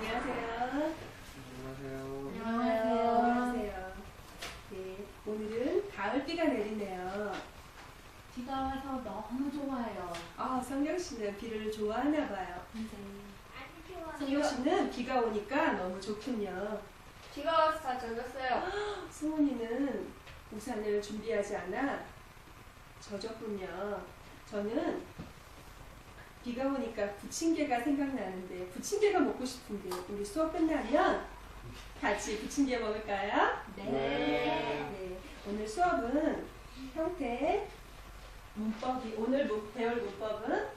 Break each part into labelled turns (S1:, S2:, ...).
S1: 안녕하세요.
S2: 안녕하세요.
S1: 안녕하세요. 안녕하세요. 네, 오늘은 가을비가 내리네요.
S3: 비가 와서 너무 좋아요.
S1: 아, 성경 씨는 비를 좋아하나 봐요.
S3: 네.
S1: 성경 씨는 비가 오니까 너무 좋군요.
S2: 비가 와서 다 젖었어요.
S1: 승훈이는 우산을 준비하지 않아 젖었군요. 저는 비가 오니까 부침개가 생각나는데 부침개가 먹고 싶은데 우리 수업 끝나면 같이 부침개 먹을까요?
S3: 네.
S1: 네. 오늘 수업은 형태 문법이 오늘 문- 배울 문법은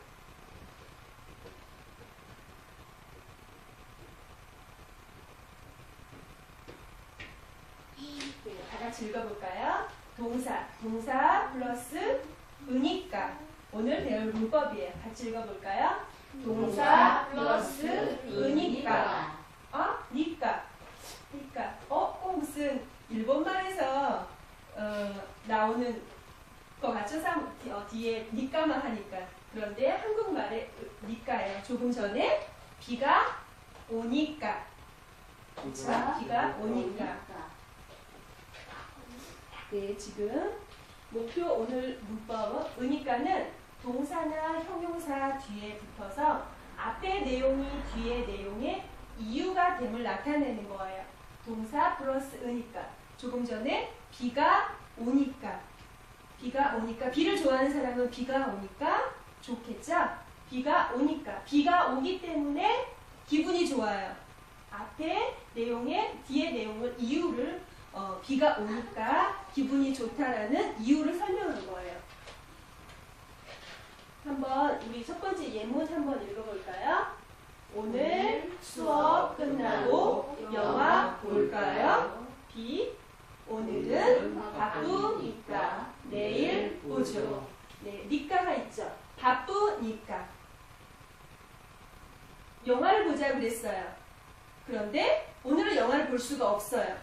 S1: 네, 다 같이 읽어볼까요? 동사, 동사 플러스 으니까 오늘 배울 문법이에요. 같이 읽어볼까요? 동사 플러스 으니까 어? 니까 니까 어? 꼭 무슨 일본말에서 어, 나오는 거 뒤- 어, 뒤에 니까만 하니까 그런데 한국말에 니까예요. 조금 전에 비가 오니까 자, 비가 오니까 네, 지금 목표 오늘 문법은 으니까는 동사나 형용사 뒤에 붙어서 앞에 내용이 뒤에 내용의 이유가 됨을 나타내는 거예요. 동사 플러스 으니까. 조금 전에 비가 오니까. 비가 오니까. 비를 좋아하는 사람은 비가 오니까 좋겠죠? 비가 오니까. 비가 오기 때문에 기분이 좋아요. 앞에 내용의 뒤에 내용을 이유를 어, 비가 오니까 기분이 좋다라는 이유를 설명한 거예요. 한번 우리 첫 번째 예문 한번 읽어볼까요? 오늘 수업 끝나고 영화 볼까요? 비 오늘은 바쁘니까 내일 보죠. 네, 니까가 있죠. 바쁘니까 영화를 보자고 그랬어요. 그런데 오늘은 영화를 볼 수가 없어요.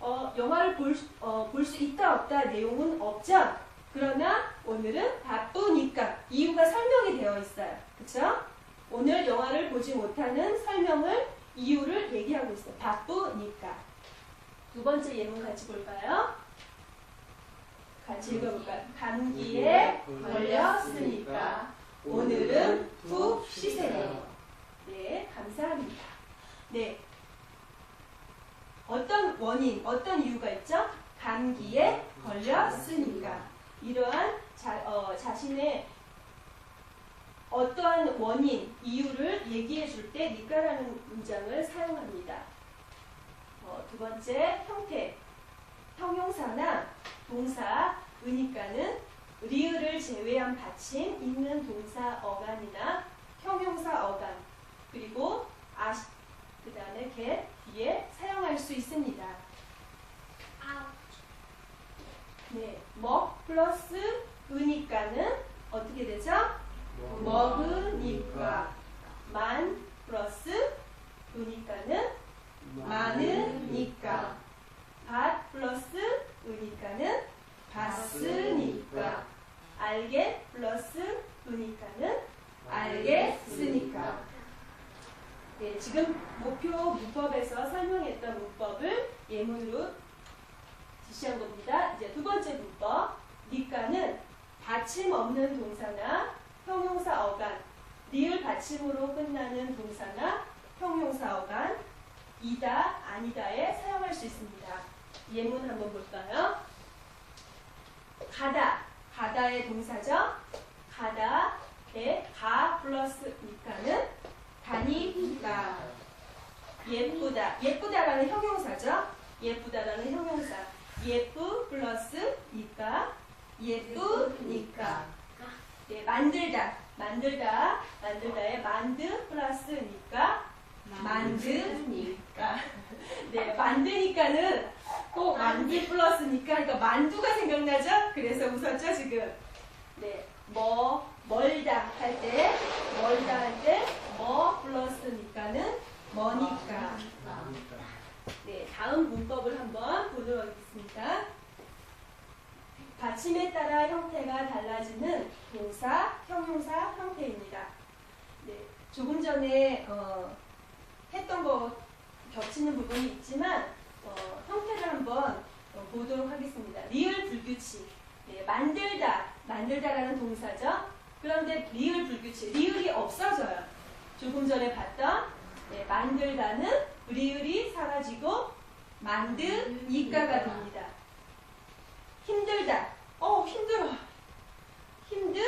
S1: 어, 영화를 볼, 수- 어, 볼 수 있다 없다 내용은 없죠. 그러나 오늘은 바쁘니까 이유가 설명이 되어 있어요. 그쵸? 오늘 영화를 보지 못하는 설명을 이유를 얘기하고 있어요. 바쁘니까. 두 번째 예문 같이 볼까요? 같이 읽어볼까요? 감기에 걸렸으니까 오늘은 푹 쉬세요. 네, 감사합니다. 네. 어떤 원인, 어떤 이유가 있죠? 감기에 걸렸으니까. 이러한 자, 어, 자신의 어떠한 원인, 이유를 얘기해 줄 때 니까라는 문장을 사용합니다. 어, 두 번째, 형태. 형용사나 동사, 으니까는 리을을 제외한 받침 있는 동사 어간이나 형용사 어간, 그리고 아, 그 다음에 get 뒤에 사용할 수 있습니다. 네, 먹 플러스 으니까는 어떻게 되죠? 먹으니까 만 플러스 으니까는 많으니까 밭 플러스 으니까는 봤으니까 알게 플러스 으니까는 알겠으니까. 네, 지금 목표 문법에서 설명했던 문법을 예문으로 지시한 겁니다. 이제 두 번째 문법 니까는 받침 없는 동사나 형용사 어간 리을 받침으로 끝나는 동사나 형용사 어간 이다 아니다에 사용할 수 있습니다. 예문 한번 볼까요? 가다 가다의 동사죠. 가다의 가 플러스 니까는 다니까 예쁘다 예쁘다라는 형용사죠. 예쁘다라는 형용사 예쁘 플러스 니까 예쁘니까. 네, 만들다 만들다 만들다의 만드 플러스니까 만드니까. 네 만드니까는 꼭 만드 플러스니까. 그러니까 만두가 생각나죠? 그래서 웃었죠 지금? 네 뭐 멀다 할 때 멀다 할 때 뭐 플러스니까는 뭐니까. 네, 다음 문법을 한번 보도록 하겠습니다. 받침에 따라 형태가 달라지는 동사, 형용사 형태입니다. 네, 조금 전에 어, 했던 거 겹치는 부분이 있지만 어, 형태를 한번 어, 보도록 하겠습니다. 리을 불규칙. 네, 만들다, 만들다라는 동사죠. 그런데 리을 불규칙, 리을이 없어져요. 조금 전에 봤던 네, 만들다는 리을이 사라지고 만드니까가 됩니다. 힘들다, 어 힘들어, 힘들,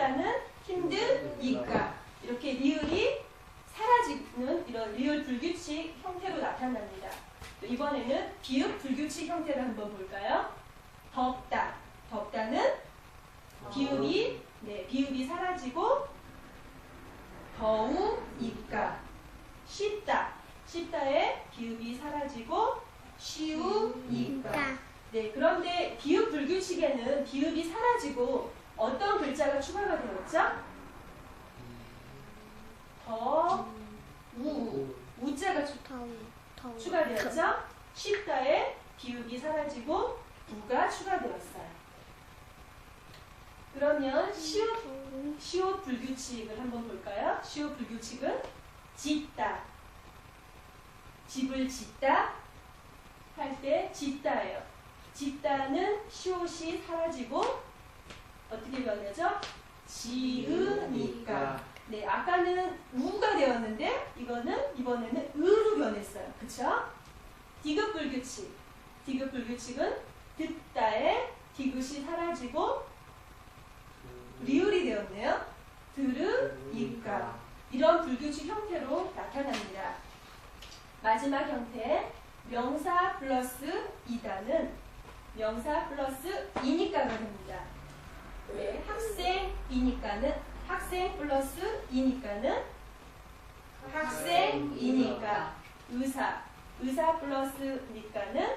S1: 힘들다는 힘드니까 이렇게 리을이 사라지는 이런 리을 불규칙 형태로 나타납니다. 또 이번에는 비읍 불규칙 형태를 한번 볼까요? 덥다. 덥다는 비읍이 네, 비읍이 사라지고 더우니까 쉽다. 쉽다의 비읍이 사라지고 쉬우니까. 네, 그런데 비읍 불규칙에는 비읍이 사라지고 어떤 글자가 추가가 되었죠? 더, 우, 우자가 추, 추가 되었죠? 쉽다에 비읍이 사라지고 우가 추가되었어요. 그러면 시옷, 시옷 불규칙을 한번 볼까요? 시옷 불규칙은 짓다, 집을 짓다 할 때 짓다예요. 짓다는 시옷이 사라지고 어떻게 변하죠? 지으니까. 네, 아까는 우가 되었는데 이거는 이번에는 으로 변했어요. 그쵸? 디귿 불규칙. 디귿 불규칙은 듣다에 디귿이 사라지고 리을이 되었네요. 들으니까. 이런 불규칙 형태로 나타납니다. 마지막 형태 명사 플러스 이다는 명사 플러스 이니까가 됩니다. 네, 학생이니까는 학생 플러스 이니까는 학생이니까 의사 의사 플러스 니까는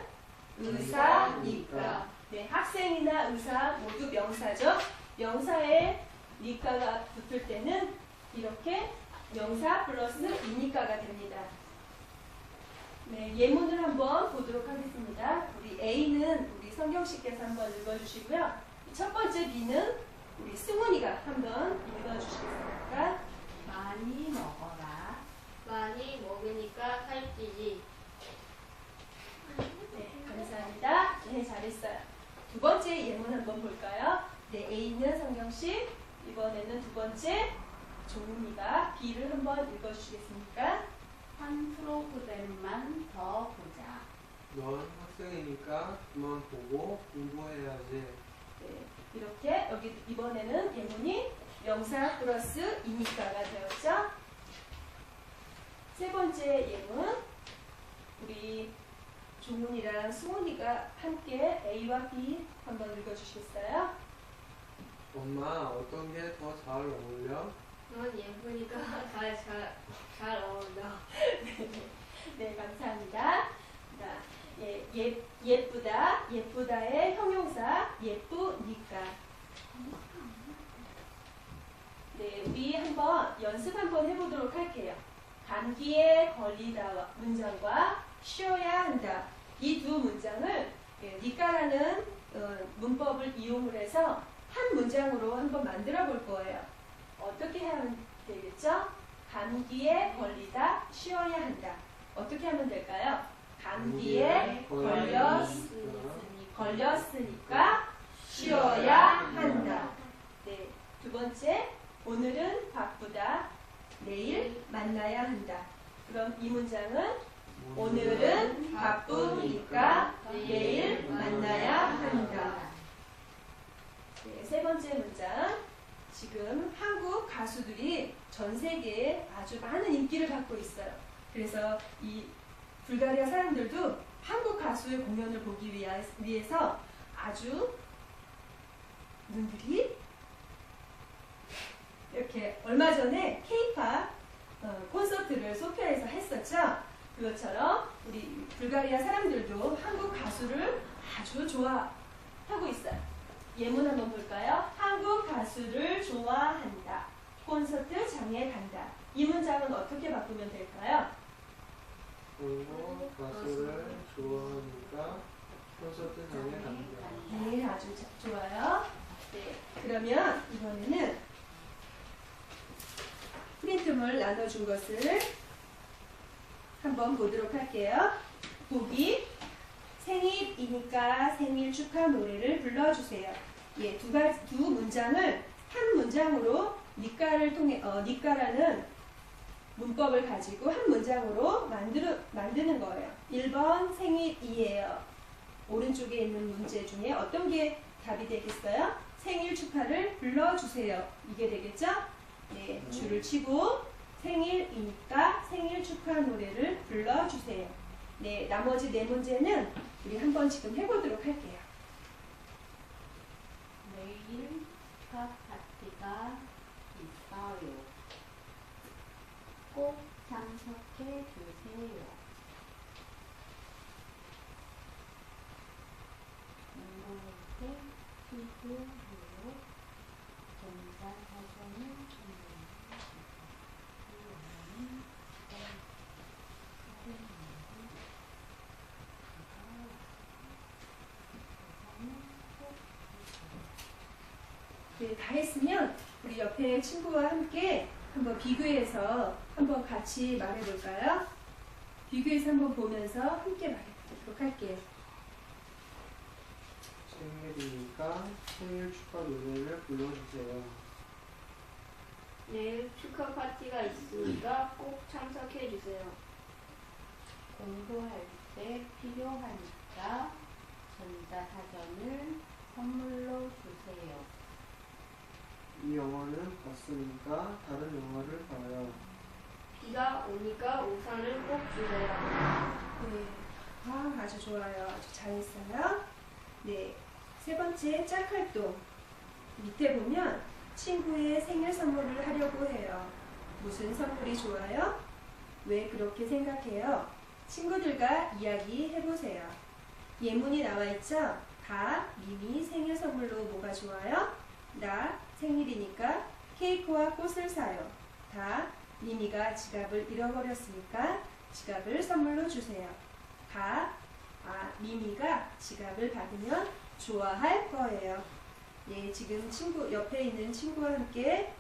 S1: 의사니까 네, 학생이나 의사 모두 명사죠. 명사에 니까가 붙을 때는 이렇게 명사 플러스 이니까가 됩니다. 네, 예문을 한번 보도록 하겠습니다. 우리 A는 우리 성경씨께서 한번 읽어주시고요. 첫 번째 B는 우리 승훈이가 한번 읽어주시겠습니까?
S3: 많이 먹어라.
S2: 많이 먹으니까 살찌지.
S1: 네, 감사합니다. 네, 잘했어요. 두 번째 예문 한번 볼까요? 네, A는 성경씨, 이번에는 두 번째 종훈이가 B를 한번 읽어주시겠습니까?
S3: 한 프로그램만 더 보자.
S2: 넌 학생이니까 그만 보고 공부해야지.
S1: 네, 이렇게 여기 이번에는 예문이 명사 플러스 이니까가 되었죠. 세 번째 예문 우리 종훈이랑 수훈이가 함께 A와 B 한번 읽어주시겠어요?
S2: 엄마 어떤 게 더 잘 어울려? 넌 예쁘니까 잘잘 잘 어울려.
S1: 네, 감사합니다. 자, 예, 예, 예쁘다, 예쁘다의 형용사 예쁘니까. 네, 우리 한번 연습 한번 해보도록 할게요. 감기에 걸리다 문장과 쉬어야 한다. 이 두 문장을 예, 니까라는 어, 문법을 이용을 해서 한 문장으로 한번 만들어 볼 거예요. 어떻게 하면 되겠죠? 감기에 걸리다 쉬어야 한다. 어떻게 하면 될까요? 감기에 걸렸, 걸렸으니까 쉬어야 한다. 네. 두 번째, 오늘은 바쁘다. 내일 만나야 한다. 그럼 이 문장은 오늘은 바쁘니까 내일 만나야 한다. 네, 세 번째 문장. 지금 한국 가수들이 전 세계에 아주 많은 인기를 받고 있어요. 그래서 이 불가리아 사람들도 한국 가수의 공연을 보기 위해서 아주 눈들이 이렇게 얼마 전에 케이팝 어, 콘서트를 소피아에서 했었죠. 그것처럼 우리 불가리아 사람들도 한국 가수를 아주 좋아하고 있어요. 예문 한번 볼까요? 한국 가수를 좋아한다. 콘서트 장에 간다. 이 문장은 어떻게 바꾸면 될까요?
S2: 그리고 가수를 좋아하니까 콘서트 장에 간다.
S1: 네, 아주 자- 좋아요. 네, 그러면 이번에는 프린트물 나눠준 것을 한번 보도록 할게요. 보기 생일이니까 생일 축하 노래를 불러주세요. 예, 두 가지 두 문장을 한 문장으로 니까를 통해 어, 니까라는 문법을 가지고 한 문장으로 만들어 만드는 거예요. 1번 생일이에요. 오른쪽에 있는 문제 중에 어떤 게 답이 되겠어요? 생일 축하를 불러주세요. 이게 되겠죠? 네, 줄을 치고 생일이니까 생일 축하 노래를 불러주세요. 네, 나머지 네 문제는 우리 한번 지금 해보도록 할게요.
S3: 내일 축하 파티가 있어요. 꼭 참석해 주세요. 필요해요. 전자 사
S1: 네, 다 했으면 우리 옆에 친구와 함께 한번 비교해서 한번 같이 말해볼까요? 비교해서 한번 보면서 함께 말해보도록 할게요.
S2: 생일이니까 생일 축하 노래를 불러주세요.
S4: 내일 축하 파티가 있으니까 꼭 참석해 주세요.
S3: 공부할 때 필요하니까 전자사전을 선물로 주세요.
S2: 이 영화는 봤으니까 다른 영화를 봐요.
S4: 비가 오니까 우산을 꼭 주세요.
S1: 네, 아, 아주 좋아요. 아주 잘했어요. 네, 세 번째 짝활동. 밑에 보면 친구의 생일 선물을 하려고 해요. 무슨 선물이 좋아요? 왜 그렇게 생각해요? 친구들과 이야기해보세요. 예문이 나와 있죠? 다 미미 생일 선물로 뭐가 좋아요? 나 생일이니까 케이크와 꽃을 사요. 다 미미가 지갑을 잃어버렸으니까 지갑을 선물로 주세요. 다 아, 미미가 지갑을 받으면 좋아할 거예요. 예, 지금 친구 옆에 있는 친구와 함께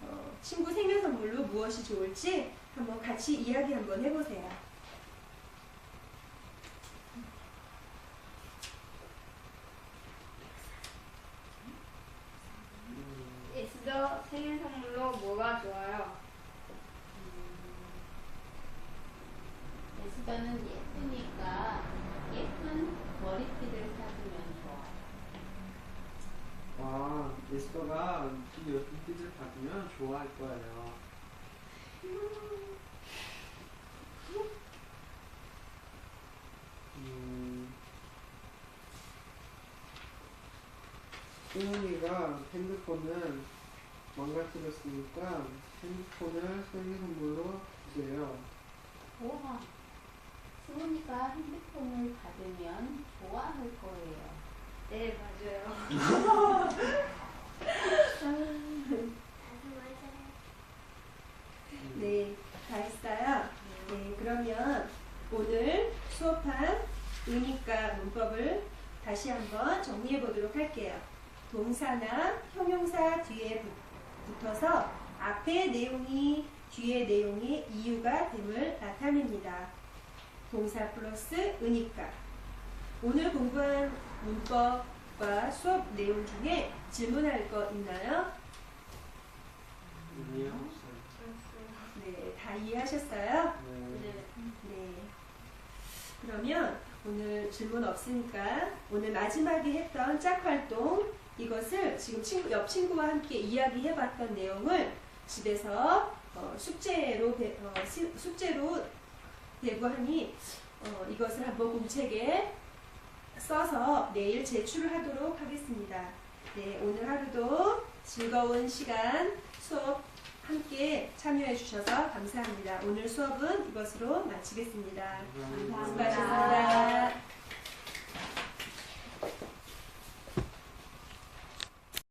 S1: 어, 친구 생일 선물로 무엇이 좋을지 한번 같이 이야기 한번 해보세요.
S2: 음,
S4: 에스더 생일 선물로 뭐가 좋아요?
S3: 에스더는 예쁘니까 예쁜 머리띠를 사주면 좋아요.
S2: 아, 에스더가 이 띠를 받으면 좋아할 거예요. 음, 승훈이가 핸드폰을 망가뜨렸으니까 핸드폰을 생일 선물로 주세요.
S3: 우와, 수은이가 핸드폰을 받으면 좋아할 거예요.
S4: 네, 맞아요.
S1: 네, 다 했어요. 네, 그러면 오늘 수업한 의미과 문법을 다시 한번 정리해 보도록 할게요. 동사나 형용사 뒤에 붙- 붙어서 앞에 내용이 뒤에 내용의 이유가 됨을 나타냅니다. 동사 플러스 의니까. 오늘 공부한 문법 과 수업 내용 중에 질문할 거 있나요?
S2: 없어요.
S1: 네, 다 이해하셨어요?
S2: 네.
S4: 네.
S1: 네. 그러면 오늘 질문 없으니까 오늘 마지막에 했던 짝 활동 이것을 지금 친구, 옆 친구와 함께 이야기해봤던 내용을 집에서 어, 숙제로 배- 어, 시- 숙제로 대구하니 어, 이것을 한번 공책에 써서 내일 제출을 하도록 하겠습니다. 네, 오늘 하루도 즐거운 시간 수업 함께 참여해 주셔서 감사합니다. 오늘 수업은 이것으로 마치겠습니다.
S2: 감사합니다.
S1: 수고하셨습니다.